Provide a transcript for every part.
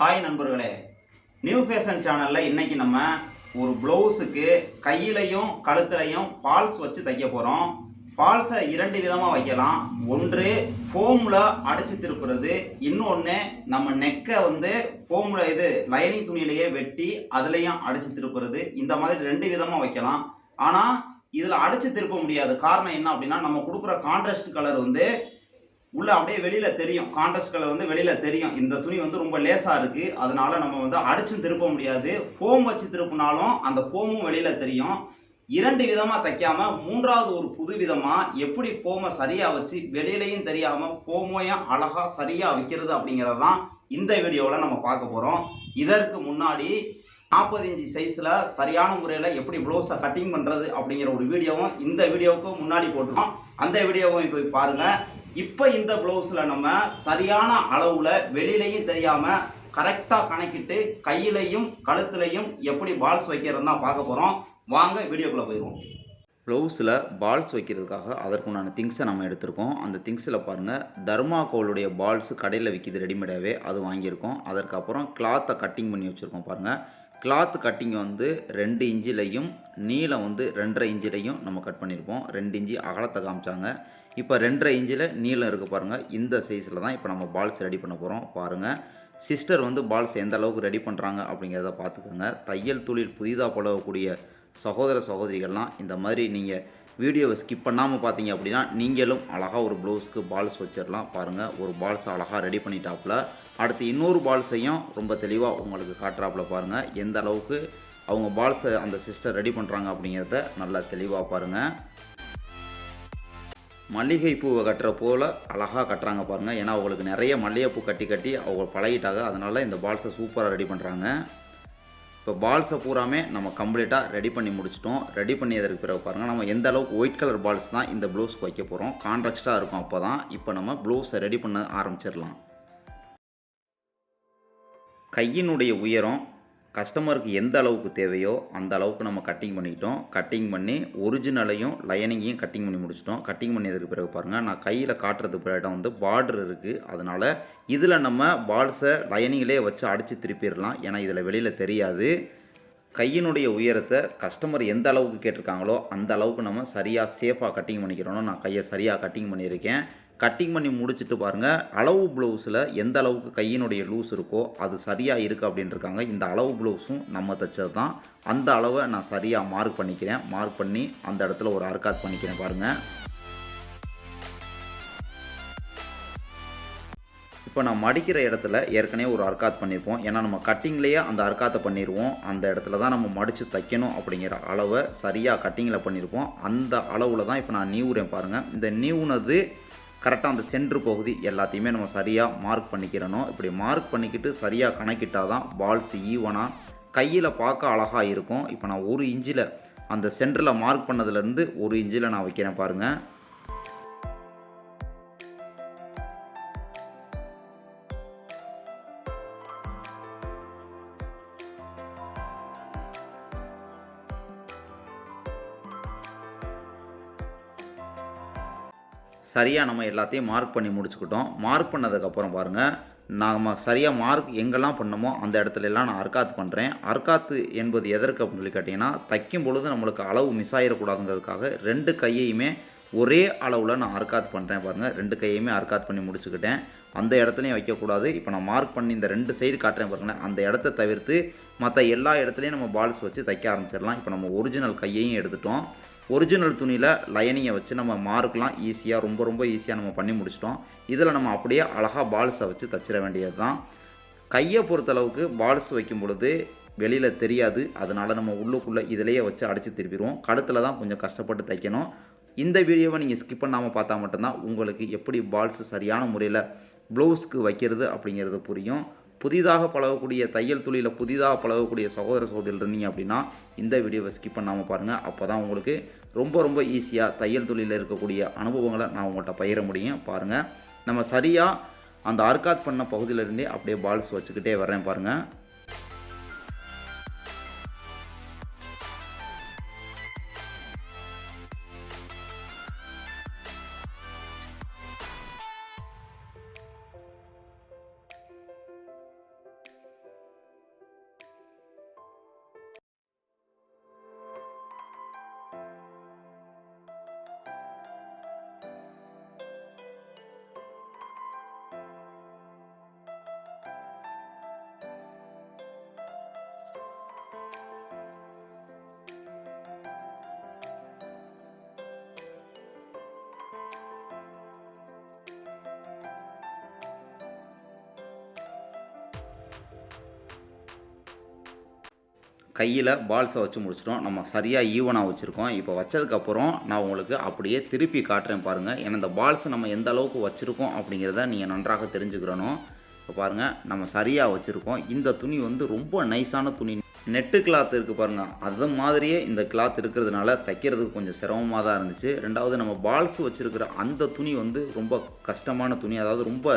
Hi நண்பர்களே. New fashion சேனலில் இன்றைக்கி நம்ம ஒரு ப்ளவுஸுக்கு கையிலையும் கழுத்துலையும் ஃபால்ஸ் வச்சு தைக்க போகிறோம் ஃபால்ஸை இரண்டு விதமாக வைக்கலாம். ஒன்று ஃபோமில் அடைச்சி திருப்புறது. இன்னொன்று நம்ம நெக்கை வந்து ஃபோமில் இது லைனிங் துணியிலேயே வெட்டி அதுலேயும் அடைச்சி திருப்புறது. இந்த மாதிரி ரெண்டு விதமாக வைக்கலாம். ஆனால் இதில் அடைச்சி திருப்ப முடியாது. காரணம் என்ன அப்படின்னா நம்ம கொடுக்குற கான்ட்ராஸ்ட் கலர் வந்து உள்ள அப்படியே வெளியில தெரியும். கான்ட்ராஸ்ட் கலர் வந்து வெளியில தெரியும். இந்த துணி வந்து ரொம்ப லேசா இருக்கு. அதனால நம்ம வந்து அடிச்சு திருப்ப முடியாது. ஃபோம் வச்சு திருப்பினாலும் அந்த ஃபோமும் வெளியில தெரியும். இரண்டு விதமா தைக்காம மூன்றாவது ஒரு புது விதமா எப்படி ஃபோமை சரியா வச்சு வெளியிலையும் தெரியாம ஃபோமையும் அழகா சரியா வைக்கிறது அப்படிங்கிறது தான் இந்த வீடியோவில் நம்ம பார்க்க போறோம். இதற்கு முன்னாடி நாற்பது இன்ச்சு சைஸில் சரியான முறையில் எப்படி ப்ளவுஸை கட்டிங் பண்ணுறது அப்படிங்கிற ஒரு வீடியோவும் இந்த வீடியோவுக்கு முன்னாடி போட்டிருக்கோம். அந்த வீடியோவும் இப்போ பாருங்கள் இப்போ இந்த ப்ளவுஸில் நம்ம சரியான அளவில் வெளியிலையும் தெரியாமல் கரெக்டாக கணக்கிட்டு கையிலையும் கழுத்துலையும் எப்படி பால்ஸ் வைக்கிறது தான் பார்க்க போகிறோம் வாங்க வீடியோக்குள்ளே போயிடுவோம். ப்ளவுஸில் பால்ஸ் வைக்கிறதுக்காக அதற்குண்டான திங்ஸை நம்ம எடுத்திருக்கோம். அந்த திங்ஸில் பாருங்கள் தர்மாகோலுடைய பால்ஸ் கடையில் விற்கிது ரெடிமேடாகவே அது வாங்கியிருக்கோம். அதற்கப்புறம் கிளாத்தை கட்டிங் பண்ணி வச்சுருக்கோம் பாருங்கள் கிளாத் கட்டிங் வந்து ரெண்டு இன்ச்சிலையும் நீளம் வந்து ரெண்டரை இன்ச்சிலையும் நம்ம கட் பண்ணியிருப்போம் ரெண்டு இன்ச்சு அகலத்தை காமிச்சாங்க. இப்போ ரெண்டரை இன்ச்சில் நீளம் இருக்குது பாருங்கள் இந்த சைஸில் தான் இப்போ நம்ம பால்ஸ் ரெடி பண்ண போகிறோம் பாருங்கள் சிஸ்டர் வந்து பால்ஸ் எந்த அளவுக்கு ரெடி பண்ணுறாங்க அப்படிங்கிறத பார்த்துக்கோங்க. தையல் தொழில் புதிதாக பழகக்கூடிய சகோதர சகோதரிகள்லாம் இந்த மாதிரி நீங்கள் வீடியோவை ஸ்கிப் பண்ணாமல் பார்த்தீங்க அப்படின்னா நீங்களும் அழகாக ஒரு ப்ளவுஸ்க்கு பால்ஸ் வச்சிடலாம் பாருங்கள் ஒரு பால்ஸ் அழகாக ரெடி பண்ணிட்டாப்புல. அடுத்து இன்னொரு பால்ஸையும் ரொம்ப தெளிவாக உங்களுக்கு காட்டுறாப்புல பாருங்கள் எந்த அளவுக்கு அவங்க பால்ஸை அந்த சிஸ்டர் ரெடி பண்ணுறாங்க அப்படிங்கிறத நல்லா தெளிவாக பாருங்கள் மல்லிகை பூவை கட்டுற போல் அழகாக கட்டுறாங்க பாருங்கள் ஏன்னா அவங்களுக்கு நிறைய மல்லிகைப்பூ கட்டி கட்டி அவங்க பழகிட்டாங்க. அதனால் இந்த பால்ஸை சூப்பராக ரெடி பண்ணுறாங்க இப்போ பால்ஸை பூராமே நம்ம கம்ப்ளீட்டாக ரெடி பண்ணி முடிச்சிட்டோம். ரெடி பண்ணியதற்கு பிறகு பாருங்கள் நம்ம எந்த அளவுக்கு ஒயிட் கலர் பால்ஸ் தான் இந்த ப்ளவுஸ்க்கு வைக்க போகிறோம் கான்ட்ராக்டாக இருக்கும் அப்போ தான் இப்போ நம்ம ப்ளவுஸை ரெடி பண்ண ஆரம்பிச்சிடலாம். கையினுடைய உயரம் கஸ்டமருக்கு எந்த அளவுக்கு தேவையோ அந்த அளவுக்கு நம்ம கட்டிங் பண்ணிக்கிட்டோம். கட்டிங் பண்ணி ஒரிஜினலையும் லைனிங்கையும் கட்டிங் பண்ணி முடிச்சிட்டோம். கட்டிங் பண்ணியதுக்கு பிறகு பாருங்கள் நான் கையில் காட்டுறதுக்கு இடம் வந்து பார்டர் இருக்குது அதனால் இதில் நம்ம பால்ஸை லைனிங்லேயே வச்சு அடித்து திருப்பிடலாம். ஏன்னா இதில் வெளியில் தெரியாது. கையினுடைய உயரத்தை கஸ்டமர் எந்த அளவுக்கு கேட்டிருக்காங்களோ அந்த அளவுக்கு நம்ம சரியாக சேஃபாக கட்டிங் பண்ணிக்கிறோன்னு நான் கையை சரியாக கட்டிங் பண்ணியிருக்கேன். கட்டிங் பண்ணி முடிச்சுட்டு பாருங்கள் அளவு ப்ளவுஸில் எந்த அளவுக்கு கையினுடைய லூஸ் இருக்கோ அது சரியாக இருக்குது அப்படின்ட்டுருக்காங்க இந்த அளவு ப்ளவுஸும் நம்ம தைச்சது தான் அந்த அளவை நான் சரியாக மார்க் பண்ணிக்கிறேன். மார்க் பண்ணி அந்த இடத்துல ஒரு அர்க்காத் பண்ணிக்கிறேன் பாருங்கள் இப்போ நான் மடிக்கிற இடத்துல ஏற்கனவே ஒரு அர்க்காத் பண்ணியிருப்போம் ஏன்னா நம்ம கட்டிங்லேயே அந்த அர்க்காத்தை பண்ணிடுவோம் அந்த இடத்துல தான் நம்ம மடித்து தைக்கணும் அப்படிங்கிற அளவை சரியாக கட்டிங்கில் பண்ணியிருப்போம் அந்த அளவில் தான் இப்போ நான் நீவுறேன் பாருங்கள் இந்த நீவுனது கரெக்டாக அந்த சென்ட்ரு பகுதி எல்லாத்தையுமே நம்ம சரியாக மார்க் பண்ணிக்கிறணும். இப்படி மார்க் பண்ணிக்கிட்டு சரியாக கணக்கிட்டால் தான் பால்ஸ் ஈவனாக கையில் பார்க்க அழகாக இருக்கும். இப்போ நான் ஒரு இன்ச்சில் அந்த சென்டரில் மார்க் பண்ணதுலேருந்து ஒரு இன்ச்சில் நான் வைக்கிறேன் பாருங்கள் சரியாக நம்ம எல்லாத்தையும் மார்க் பண்ணி முடிச்சுக்கிட்டோம். மார்க் பண்ணதுக்கப்புறம் பாருங்கள் நாம் சரியாக மார்க் எங்கெல்லாம் பண்ணமோ அந்த இடத்துல எல்லாம் நான் அர்க்காத்து பண்ணுறேன் அர்க்காத்து என்பது எதற்கு அப்படின்னு சொல்லி கேட்டிங்கன்னா தைக்கும் பொழுது நம்மளுக்கு அளவு மிஸ் ஆகிடக்கூடாதுங்கிறதுக்காக ரெண்டு கையையுமே ஒரே அளவில் நான் அர்க்காத் பண்ணுறேன் பாருங்கள் ரெண்டு கையுமே அர்க்காத் பண்ணி முடிச்சுக்கிட்டேன். அந்த இடத்துலையும் வைக்கக்கூடாது. இப்போ நான் மார்க் பண்ணி இந்த ரெண்டு சைடு காட்டுறேன் பாருங்களேன். அந்த இடத்த தவிர்த்து மற்ற எல்லா இடத்துலையும் நம்ம பால்ஸ் வச்சு தைக்க ஆரம்பிச்சிடலாம். இப்போ நம்ம ஒரிஜினல் கையையும் எடுத்துட்டோம். ஒரிஜினல் துணியில் லைனிங்கை வச்சு நம்ம மார்க்கெலாம் ஈஸியாக ரொம்ப ரொம்ப ஈஸியாக நம்ம பண்ணி முடிச்சிட்டோம். இதில் நம்ம அப்படியே அழகாக பால்ஸை வச்சு தச்சிட வேண்டியது தான் கையை பொறுத்தளவுக்கு பால்ஸ் வைக்கும் பொழுது வெளியில் தெரியாது. அதனால் நம்ம உள்ளுக்குள்ளே இதிலேயே வச்சு அடித்து திருப்பிடுவோம். கழுத்தில் தான் கொஞ்சம் கஷ்டப்பட்டு தைக்கணும். இந்த வீடியோவை நீங்கள் ஸ்கிப் பண்ணாமல் பார்த்தா மட்டும்தான் உங்களுக்கு எப்படி பால்ஸ் சரியான முறையில் ப்ளவுஸ்க்கு வைக்கிறது அப்படிங்கிறது புரியும். புதிதாக பழகக்கூடிய தையல் தொழிலில் புதிதாக பழகக்கூடிய சகோதர சகோதரிகள் இருந்தீங்க அப்படின்னா இந்த வீடியோவை ஸ்கிப் பண்ணாமல் பாருங்கள் அப்போ தான் உங்களுக்கு ரொம்ப ரொம்ப ஈஸியாக தையல் தொழிலில் இருக்கக்கூடிய அனுபவங்களை நான் உங்கள்கிட்ட பகிர முடியும். பாருங்கள் நம்ம சரியாக அந்த ஆர்காத் பண்ண பகுதியிலேருந்தே அப்படியே பால்ஸ் வச்சுக்கிட்டே வரேன் பாருங்கள் கையில் பால்ஸை வச்சு முடிச்சிட்டோம். நம்ம சரியாக ஈவனாக வச்சுருக்கோம். இப்போ வச்சதுக்கப்புறம் நான் உங்களுக்கு அப்படியே திருப்பி காட்டுறேன் பாருங்கள் ஏன்னா இந்த பால்ஸை நம்ம எந்த அளவுக்கு வச்சுருக்கோம் அப்படிங்கிறத நீங்கள் நன்றாக தெரிஞ்சுக்கிறணும். இப்போ பாருங்கள் நம்ம சரியாக வச்சுருக்கோம். இந்த துணி வந்து ரொம்ப நைஸான துணி. நெட்டு கிளாத் இருக்குது பாருங்கள் அது மாதிரியே இந்த கிளாத் இருக்கிறதுனால தைக்கிறதுக்கு கொஞ்சம் சிரமமாக தான் இருந்துச்சு. ரெண்டாவது நம்ம பால்ஸ் வச்சுருக்கிற அந்த துணி வந்து ரொம்ப கஷ்டமான துணி. அதாவது ரொம்ப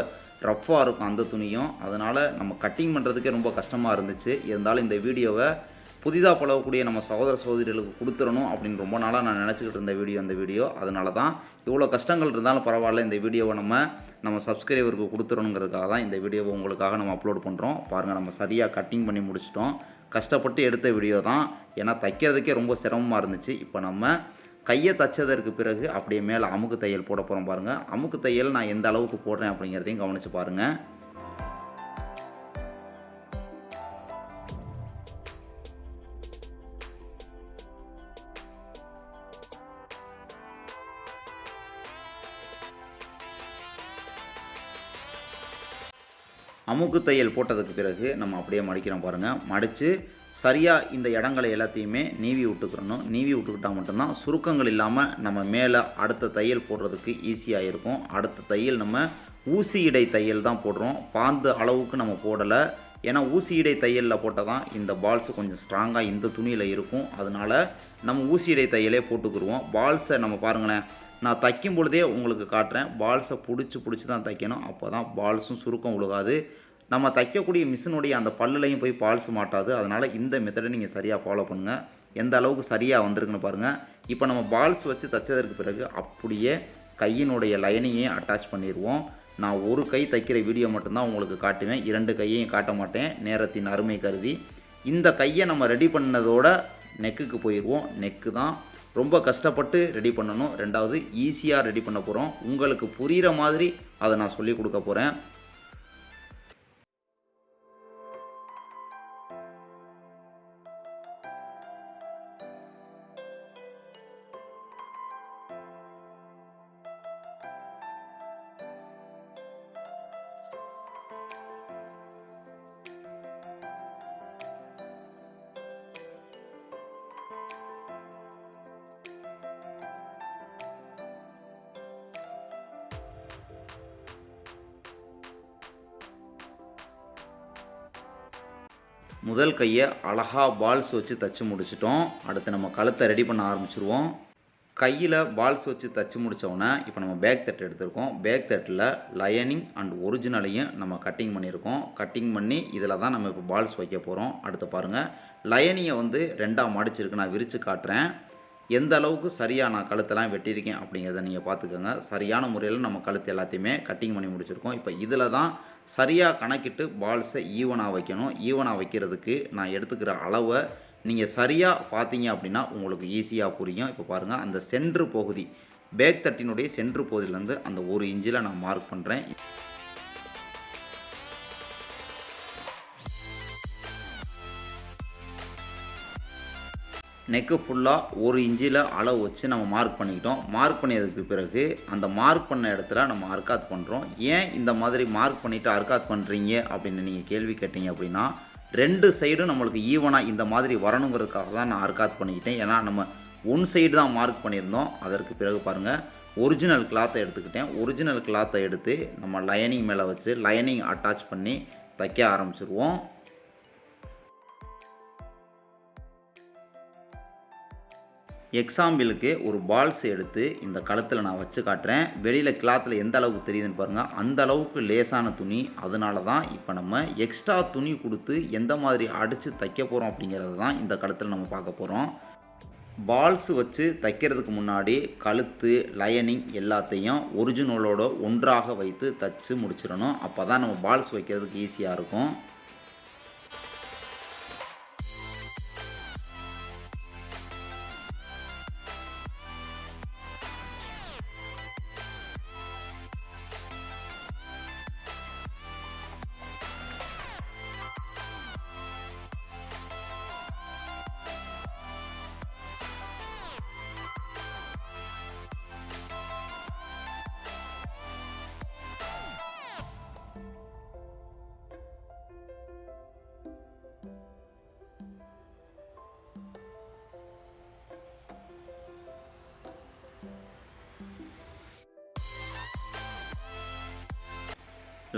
ரஃப்பாக இருக்கும் அந்த துணியும். அதனால் நம்ம கட்டிங் பண்ணுறதுக்கே ரொம்ப கஷ்டமாக இருந்துச்சு. இருந்தாலும் இந்த வீடியோவை புதிதாக பழகக்கூடிய நம்ம சகோதர சகோதரிகளுக்கு கொடுத்துடணும் அப்படின்னு ரொம்ப நாளாக நான் நினச்சிக்கிட்டு இருந்த வீடியோ அந்த வீடியோ. அதனால தான் இவ்வளோ கஷ்டங்கள் இருந்தாலும் பரவாயில்ல இந்த வீடியோவை நம்ம நம்ம சப்ஸ்கிரைபருக்கு கொடுத்துடணுங்கிறதுக்காக தான் இந்த வீடியோவை உங்களுக்காக நம்ம அப்லோட் பண்ணுறோம் பாருங்கள் நம்ம சரியாக கட்டிங் பண்ணி முடிச்சிட்டோம். கஷ்டப்பட்டு எடுத்த வீடியோ தான். ஏன்னா தைக்கிறதுக்கே ரொம்ப சிரமமாக இருந்துச்சு. இப்போ நம்ம கையை தச்சதற்கு பிறகு அப்படியே மேலே அமுக்கு தையல் போட போகிறோம் பாருங்கள் அமுக்கு தையல் நான் எந்த அளவுக்கு போடுறேன் அப்படிங்கிறதையும் கவனித்து பாருங்கள் அமுக்கு தையல் போட்டதுக்கு பிறகு நம்ம அப்படியே மடிக்கிறோம் பாருங்கள் மடித்து சரியாக இந்த இடங்களை எல்லாத்தையுமே நீவி விட்டுக்கிறணும் நீவி விட்டுக்கிட்டால் மட்டும்தான் சுருக்கங்கள் இல்லாமல் நம்ம மேலே அடுத்த தையல் போடுறதுக்கு ஈஸியாக இருக்கும். அடுத்த தையல் நம்ம ஊசி இடை தையல் தான் போடுறோம். பாந்து அளவுக்கு நம்ம போடலை. ஏன்னா ஊசி இடை தையலில் போட்டால் தான் இந்த பால்ஸ் கொஞ்சம் ஸ்ட்ராங்காக இந்த துணியில் இருக்கும். அதனால் நம்ம ஊசி இடை தையலே போட்டுக்கிருவோம். பால்ஸை நம்ம பாருங்களேன். நான் தைக்கும் பொழுதே உங்களுக்கு காட்டுறேன். பால்ஸை பிடிச்சி பிடிச்சி தான் தைக்கணும். அப்போ தான் பால்ஸும் சுருக்கம் விழுகாது நம்ம தைக்கக்கூடிய மிஷினுடைய அந்த பல்லுலையும் போய் பால்ஸ் மாட்டாது. அதனால் இந்த மெத்தடை நீங்கள் சரியாக ஃபாலோ பண்ணுங்கள் எந்த அளவுக்கு சரியாக வந்திருக்குன்னு பாருங்கள் இப்போ நம்ம பால்ஸ் வச்சு தைச்சதற்கு பிறகு அப்படியே கையினுடைய லைனையும் அட்டாச் பண்ணிடுவோம் நான் ஒரு கை தைக்கிற வீடியோ மட்டும்தான் உங்களுக்கு காட்டுவேன். இரண்டு கையையும் காட்ட மாட்டேன். நேரத்தின் அருமை கருதி. இந்த கையை நம்ம ரெடி பண்ணதோட நெக்குக்கு போயிடுவோம் நெக்கு தான். ரொம்ப கஷ்டப்பட்டு ரெடி பண்ணணும். ரெண்டாவது ஈஸியாக ரெடி பண்ண போகிறோம் உங்களுக்கு புரிகிற மாதிரி அதை நான் சொல்லி கொடுக்க போகிறேன் முதல் கையை அழகாக பால்ஸ் வச்சு தச்சு முடிச்சிட்டோம். அடுத்து நம்ம கழுத்தை ரெடி பண்ண ஆரம்பிச்சிருவோம். கையில் பால்ஸ் வச்சு தச்சு முடித்தோடனே இப்போ நம்ம பேக் தட்டு எடுத்திருக்கோம். பேக் தட்டில் லயனிங் அண்ட் ஒரிஜினலையும் நம்ம கட்டிங் பண்ணியிருக்கோம். கட்டிங் பண்ணி இதில் தான் நம்ம இப்போ பால்ஸ் வைக்க போகிறோம் அடுத்து பாருங்கள் லயனிங்கை வந்து ரெண்டாக மடிச்சிருக்கு. நான் விரித்து காட்டுறேன். எந்த அளவுக்கு சரியாக நான் கழுத்தெல்லாம் வெட்டியிருக்கேன் அப்படிங்கிறத நீங்கள் பார்த்துக்கோங்க. சரியான முறையில் நம்ம கழுத்து எல்லாத்தையுமே கட்டிங் பண்ணி முடிச்சிருக்கோம். இப்போ இதில் தான் சரியாக கணக்கிட்டு பால்ஸை ஈவனாக வைக்கணும். ஈவனாக வைக்கிறதுக்கு நான் எடுத்துக்கிற அளவை நீங்கள் சரியாக பார்த்தீங்க அப்படின்னா உங்களுக்கு ஈஸியாக புரியும். இப்போ பாருங்கள் அந்த சென்ட்ரு பகுதி பேக் தட்டினுடைய சென்ட்ரு பகுதியிலேருந்து அந்த ஒரு இன்ச்சில் நான் மார்க் பண்ணுறேன் நெக்கு ஃபுல்லாக ஒரு இன்ச்சில் அளவு வச்சு நம்ம மார்க் பண்ணிக்கிட்டோம். மார்க் பண்ணியதுக்கு பிறகு அந்த மார்க் பண்ண இடத்துல நம்ம அர்க்காத் பண்ணுறோம் ஏன் இந்த மாதிரி மார்க் பண்ணிவிட்டு அர்க்காத் பண்ணுறீங்க அப்படின்னு நீங்கள் கேள்வி கேட்டீங்க அப்படின்னா ரெண்டு சைடும் நம்மளுக்கு ஈவனாக இந்த மாதிரி வரணுங்கிறதுக்காக தான் நான் அர்க்காத் பண்ணிக்கிட்டேன். ஏன்னா நம்ம ஒன் சைடு தான் மார்க் பண்ணியிருந்தோம். அதற்கு பிறகு பாருங்கள் ஒரிஜினல் கிளாத்தை எடுத்துக்கிட்டேன். ஒரிஜினல் கிளாத்தை எடுத்து நம்ம லைனிங் மேலே வச்சு லைனிங் அட்டாச் பண்ணி தைக்க ஆரம்பிச்சிருவோம். எக்ஸாம்பிளுக்கு ஒரு பால்ஸ் எடுத்து இந்த கழுத்தில் நான் வச்சு காட்டுறேன். வெளியில் கிளாத்தில் எந்த அளவுக்கு தெரியுதுன்னு பாருங்கள் அந்த அளவுக்கு லேசான துணி. அதனால தான் இப்போ நம்ம எக்ஸ்ட்ரா துணி கொடுத்து எந்த மாதிரி அடித்து தைக்க போகிறோம் அப்படிங்கிறது தான் இந்த கழுத்தில் நம்ம பார்க்க போகிறோம் பால்ஸ் வச்சு தைக்கிறதுக்கு முன்னாடி கழுத்து லயனிங் எல்லாத்தையும் ஒரிஜினலோட ஒன்றாக வைத்து தைச்சு முடிச்சிடணும். அப்போ தான் நம்ம பால்ஸ் வைக்கிறதுக்கு ஈஸியாக இருக்கும்.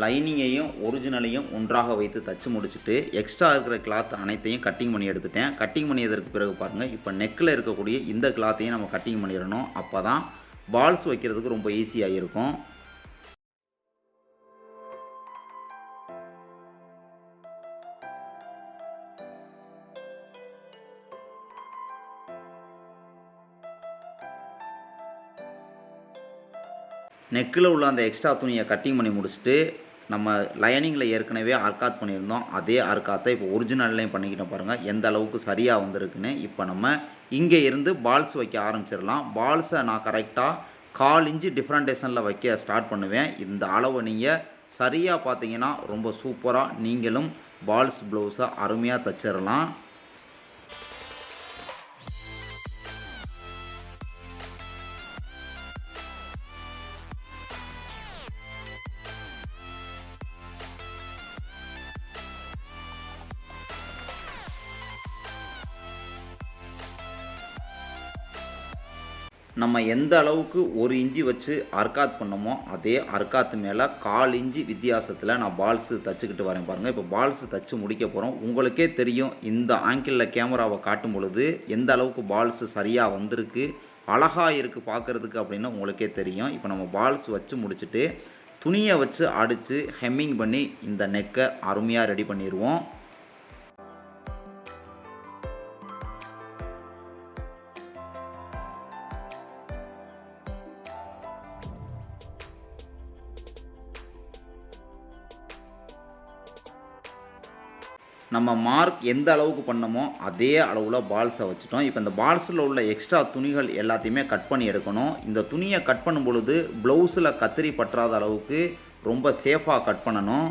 லைனிங்கையும் ஒரிஜினலையும் ஒன்றாக வைத்து தச்சு முடிச்சுட்டு எக்ஸ்ட்ரா இருக்கிற கிளாத் அனைத்தையும் கட்டிங் பண்ணி எடுத்துட்டேன். கட்டிங் பண்ணியதற்கு பிறகு பாருங்கள் இப்போ நெக்கில் இருக்கக்கூடிய இந்த கிளாத்தையும் நம்ம கட்டிங் பண்ணிடணும். அப்போ தான் பால்ஸ் வைக்கிறதுக்கு ரொம்ப ஈஸியாக இருக்கும் நெக்கில் உள்ள அந்த எக்ஸ்ட்ரா துணியை கட்டிங் பண்ணி முடிச்சுட்டு நம்ம லைனிங்கில் ஏற்கனவே அர்க்காத் பண்ணியிருந்தோம். அதே அர்க்காத்தை இப்போ ஒரிஜினல்லையும் பண்ணிக்கிட்டோம் பாருங்கள் எந்த அளவுக்கு சரியாக வந்திருக்குன்னு இப்போ நம்ம இங்கே இருந்து பால்ஸ் வைக்க ஆரம்பிச்சிடலாம். பால்ஸை நான் கரெக்டாக கால் இன்ச்சு டிஃப்ரெண்டேஷனில் வைக்க ஸ்டார்ட் பண்ணுவேன். இந்த அளவை நீங்கள் சரியாக பார்த்தீங்கன்னா ரொம்ப சூப்பராக நீங்களும் பால்ஸ் ப்ளவுஸை அருமையாக தச்சிடலாம். நம்ம எந்த அளவுக்கு ஒரு இஞ்சி வச்சு அர்க்காத் பண்ணோமோ அதே அர்க்காத்து மேலே கால் இஞ்சி வித்தியாசத்தில் நான் பால்ஸு தச்சுக்கிட்டு வரேன் பாருங்கள் இப்போ பால்ஸு தச்சு முடிக்க போகிறோம் உங்களுக்கே தெரியும் இந்த ஆங்கிளில் கேமராவை காட்டும் பொழுது எந்த அளவுக்கு பால்ஸு சரியாக வந்திருக்கு அழகாக இருக்குது பார்க்குறதுக்கு அப்படின்னு உங்களுக்கே தெரியும். இப்போ நம்ம பால்ஸ் வச்சு முடிச்சுட்டு துணியை வச்சு அடித்து ஹெம்மிங் பண்ணி இந்த நெக்கை அருமையாக ரெடி பண்ணிடுவோம். நம்ம மார்க் எந்த அளவுக்கு பண்ணமோ அதே அளவில் பால்ஸை வச்சுட்டோம். இப்போ இந்த பால்ஸில் உள்ள எக்ஸ்ட்ரா துணிகள் எல்லாத்தையுமே கட் பண்ணி எடுக்கணும். இந்த துணியை கட் பண்ணும் பொழுது ப்ளவுஸில் கத்திரி பற்றாத அளவுக்கு ரொம்ப சேஃபாக கட் பண்ணணும்.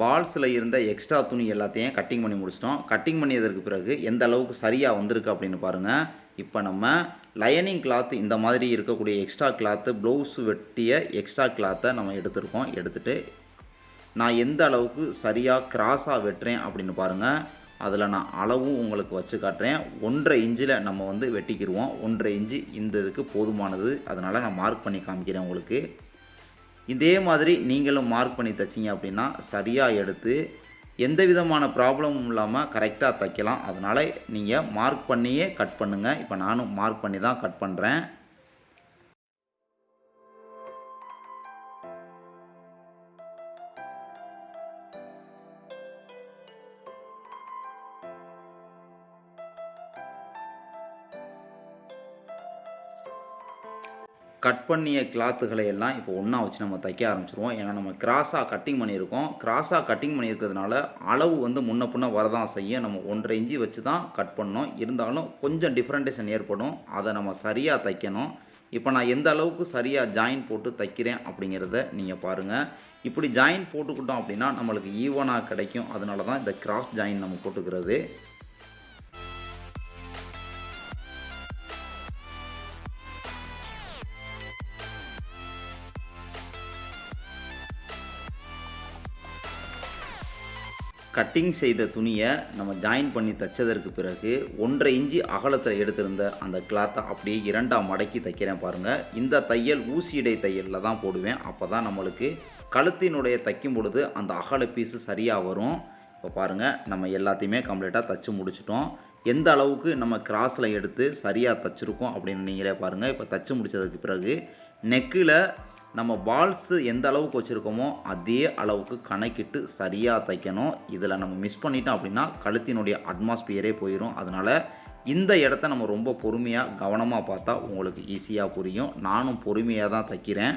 வால்ஸில் இருந்த எக்ஸ்ட்ரா துணி எல்லாத்தையும் கட்டிங் பண்ணி முடிச்சிட்டோம். கட்டிங் பண்ணியதற்கு பிறகு எந்த அளவுக்கு சரியாக வந்திருக்கு அப்படின்னு பாருங்கள் இப்போ நம்ம லைனிங் கிளாத்து இந்த மாதிரி இருக்கக்கூடிய எக்ஸ்ட்ரா கிளாத்து ப்ளவுஸ் வெட்டிய எக்ஸ்ட்ரா கிளாத்தை நம்ம எடுத்திருக்கோம். எடுத்துகிட்டு நான் எந்த அளவுக்கு சரியாக கிராஸாக வெட்டுறேன் அப்படின்னு பாருங்கள் அதில் நான் அளவும் உங்களுக்கு வச்சு காட்டுறேன். ஒன்றரை இன்ச்சில் நம்ம வந்து வெட்டிக்கிடுவோம் ஒன்றரை இன்ச்சு இந்த இதுக்கு போதுமானது. அதனால் நான் மார்க் பண்ணி காமிக்கிறேன் உங்களுக்கு. இதே மாதிரி நீங்களும் மார்க் பண்ணி தைச்சிங்க அப்படின்னா சரியாக எடுத்து எந்த விதமான ப்ராப்ளமும் இல்லாமல் கரெக்டாக தைக்கலாம். அதனால் நீங்கள் மார்க் பண்ணியே கட் பண்ணுங்கள் இப்போ நானும் மார்க் பண்ணி தான் கட் பண்ணுறேன் கட் பண்ணிய கிளாத்துகளை எல்லாம் இப்போ ஒன்றா வச்சு நம்ம தைக்க ஆரம்பிச்சிருவோம். ஏன்னா நம்ம கிராஸாக கட்டிங் பண்ணியிருக்கோம். கிராஸாக கட்டிங் பண்ணியிருக்கிறதுனால அளவு வந்து முன்ன பின்ன வரதான் செய்யும். நம்ம ஒன்றரை இஞ்சி வச்சு தான் கட் பண்ணோம் இருந்தாலும் கொஞ்சம் டிஃப்ரெண்டேஷன் ஏற்படும். அதை நம்ம சரியாக தைக்கணும். இப்போ நான் எந்த அளவுக்கு சரியாக ஜாயின் போட்டு தைக்கிறேன் அப்படிங்கிறத நீங்கள் பாருங்கள் இப்படி ஜாயின் போட்டுக்கிட்டோம் அப்படின்னா நம்மளுக்கு ஈவனாக கிடைக்கும். அதனால தான் இந்த கிராஸ் ஜாயின் நம்ம போட்டுக்கிறது. கட்டிங் செய்த துணியை நம்ம ஜாயின் பண்ணி தைச்சதற்கு பிறகு ஒன்றரை இஞ்சி அகலத்தில் எடுத்திருந்த அந்த கிளாத்தை அப்படியே இரண்டாம் மடக்கி தைக்கிறேன் பாருங்கள் இந்த தையல் ஊசியடை தையலில் தான் போடுவேன். அப்போ தான் நம்மளுக்கு கழுத்தினுடைய தைக்கும் பொழுது அந்த அகல பீஸு சரியாக வரும். இப்போ பாருங்கள் நம்ம எல்லாத்தையுமே கம்ப்ளீட்டாக தைச்சி முடிச்சிட்டோம். எந்த அளவுக்கு நம்ம கிராஸில் எடுத்து சரியாக தைச்சிருக்கோம் அப்படின்னு நீங்களே பாருங்கள் இப்போ தைச்சி முடித்ததுக்கு பிறகு நெக்கில் நம்ம பால்ஸு எந்த அளவுக்கு வச்சுருக்கோமோ அதே அளவுக்கு கணக்கிட்டு சரியாக தைக்கணும். இதில் நம்ம மிஸ் பண்ணிட்டோம் அப்படின்னா கழுத்தினுடைய அட்மாஸ்பியரே போயிடும் அதனால் இந்த இடத்த நம்ம ரொம்ப பொறுமையாக கவனமாக பார்த்தா உங்களுக்கு ஈஸியாக புரியும். நானும் பொறுமையாக தான் தைக்கிறேன்.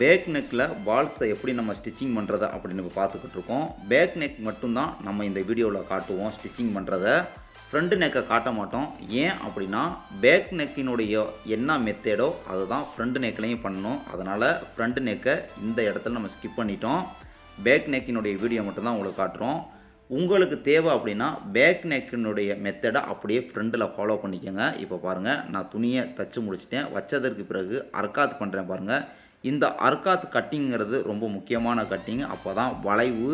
பேக் நெக்கில் பால்ஸை எப்படி நம்ம ஸ்டிச்சிங் பண்ணுறத அப்படின்னு இப்போ பார்த்துக்கிட்டு இருக்கோம். பேக் நெக் மட்டும்தான் நம்ம இந்த வீடியோவில் காட்டுவோம் ஸ்டிச்சிங் பண்ணுறத ஃப்ரண்ட் நெக்கை காட்ட மாட்டோம். ஏன் அப்படின்னா பேக் நெக்கினுடைய என்ன மெத்தேடோ அதுதான் ஃப்ரண்ட் நெக்லையும் பண்ணணும். அதனால் ஃப்ரண்ட் நெக்கை இந்த இடத்துல நம்ம ஸ்கிப் பண்ணிட்டோம். பேக் நெக்கினுடைய வீடியோ மட்டும்தான் உங்களுக்கு காட்டுறோம். உங்களுக்கு தேவை அப்படின்னா பேக் நெக்கினுடைய மெத்தடை அப்படியே ஃப்ரண்டில் ஃபாலோ பண்ணிக்கோங்க. இப்போ பாருங்கள் நான் துணியை தச்சு முடிச்சிட்டேன். வச்சதற்கு பிறகு அர்க்காத் பண்ணுறேன் பாருங்கள் இந்த அர்க்காத் கட்டிங்கிறது ரொம்ப முக்கியமான கட்டிங். அப்போ தான் வளைவு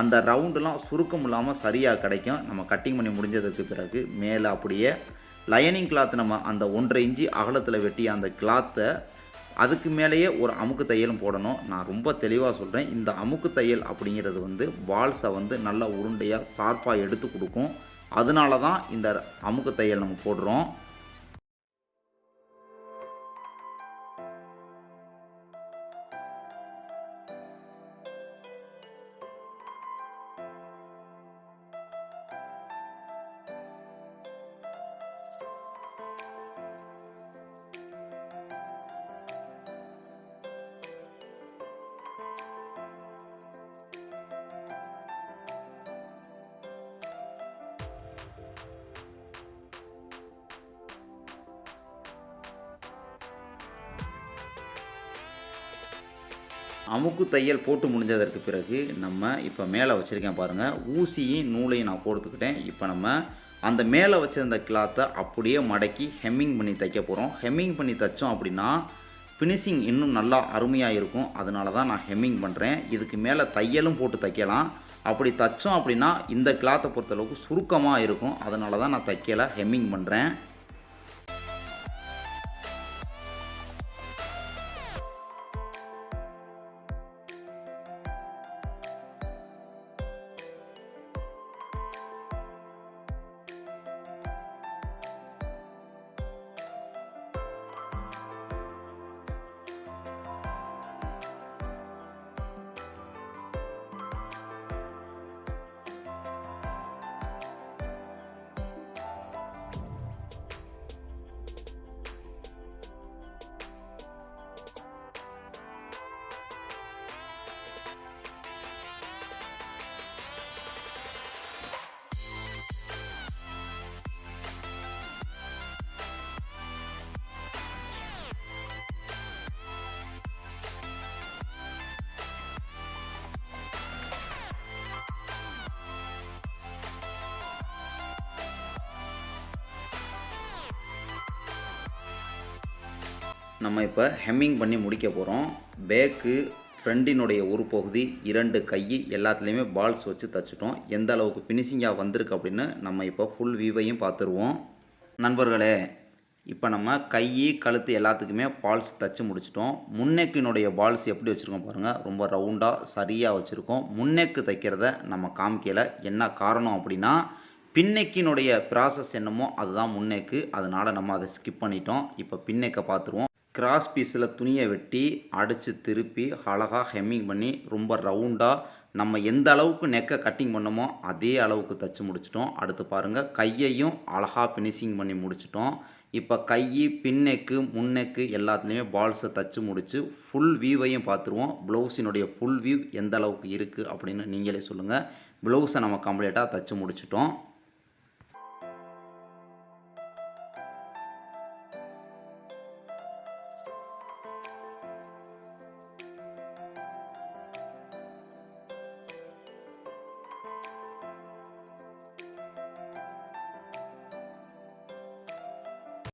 அந்த ரவுண்டுலாம் சுருக்கம் இல்லாமல் சரியாக கிடைக்கும். நம்ம கட்டிங் பண்ணி முடிஞ்சதுக்கு பிறகு மேலே அப்படியே லைனிங் கிளாத் நம்ம அந்த ஒன்றரை இன்ச்சு அகலத்தில் வெட்டி அந்த கிளாத்தை அதுக்கு மேலேயே ஒரு அமுக்கு தையலும் போடணும். நான் ரொம்ப தெளிவாக சொல்கிறேன் இந்த அமுக்கு தையல் அப்படிங்கிறது வந்து வால்ஸை வந்து நல்லா உருண்டையாக ஷார்ப்பாக எடுத்து கொடுக்கும். அதனால தான் இந்த அமுக்கு தையல் நம்ம போடுறோம். அமுக்கு தையல் போட்டு முடிஞ்சதற்கு பிறகு நம்ம இப்போ மேலே வச்சுருக்கேன் பாருங்கள் ஊசியும் நூலையும் நான் போட்டுக்கிட்டேன். இப்போ நம்ம அந்த மேலே வச்சுருந்த கிளாத்தை அப்படியே மடக்கி ஹெம்மிங் பண்ணி தைக்க போகிறோம் ஹெம்மிங் பண்ணி தைச்சோம் அப்படின்னா ஃபினிஷிங் இன்னும் நல்லா அருமையாக இருக்கும். அதனால தான் நான் ஹெம்மிங் பண்ணுறேன் இதுக்கு மேலே தையலும் போட்டு தைக்கலாம். அப்படி தைச்சோம் அப்படின்னா இந்த கிளாத்தை பொறுத்தளவுக்கு சுருக்கமாக இருக்கும். அதனால தான் நான் தைக்கலை ஹெம்மிங் பண்ணுறேன் நம்ம இப்போ ஹெம்மிங் பண்ணி முடிக்க போகிறோம் பேக்கு ஃப்ரண்டினுடைய ஒரு பகுதி இரண்டு கை எல்லாத்துலேயுமே பால்ஸ் வச்சு தைச்சிட்டோம். எந்த அளவுக்கு ஃபினிஷிங்காக வந்திருக்கு அப்படின்னு நம்ம இப்போ ஃபுல் வியூவையும் பார்த்துருவோம். நண்பர்களே இப்போ நம்ம கை கழுத்து எல்லாத்துக்குமே பால்ஸ் தச்சு முடிச்சிட்டோம். முன்னெக்கினுடைய பால்ஸ் எப்படி வச்சுருக்கோம் பாருங்கள் ரொம்ப ரவுண்டாக சரியாக வச்சுருக்கோம். முன்னெக்கு தைக்கிறத நம்ம காமிக்கல. என்ன காரணம் அப்படின்னா பின்னெக்கினுடைய ப்ராசஸ் என்னமோ அதுதான் முன்னெக்கு. அதனால் நம்ம அதை ஸ்கிப் பண்ணிட்டோம். இப்போ பின்னெக்கை பார்த்துருவோம். கிராஸ் பீஸில் துணியை வெட்டி அடித்து திருப்பி அழகாக ஹெம்மிங் பண்ணி ரொம்ப ரவுண்டாக நம்ம எந்த அளவுக்கு நெக்கை கட்டிங் பண்ணோமோ அதே அளவுக்கு தைச்சு முடிச்சிட்டோம். அடுத்து பாருங்கள் கையையும் அழகாக ஃபினிஷிங் பண்ணி முடிச்சிட்டோம். இப்போ கை பின்னெக்கு முன்னெக்கு எல்லாத்துலேயுமே பால்ஸை தச்சு முடித்து ஃபுல் வியூவையும் பார்த்துருவோம். ப்ளவுஸினுடைய ஃபுல் வியூ எந்த அளவுக்கு இருக்குது அப்படின்னு நீங்களே சொல்லுங்கள் ப்ளவுஸை நம்ம கம்ப்ளீட்டாக தச்சு முடிச்சிட்டோம்.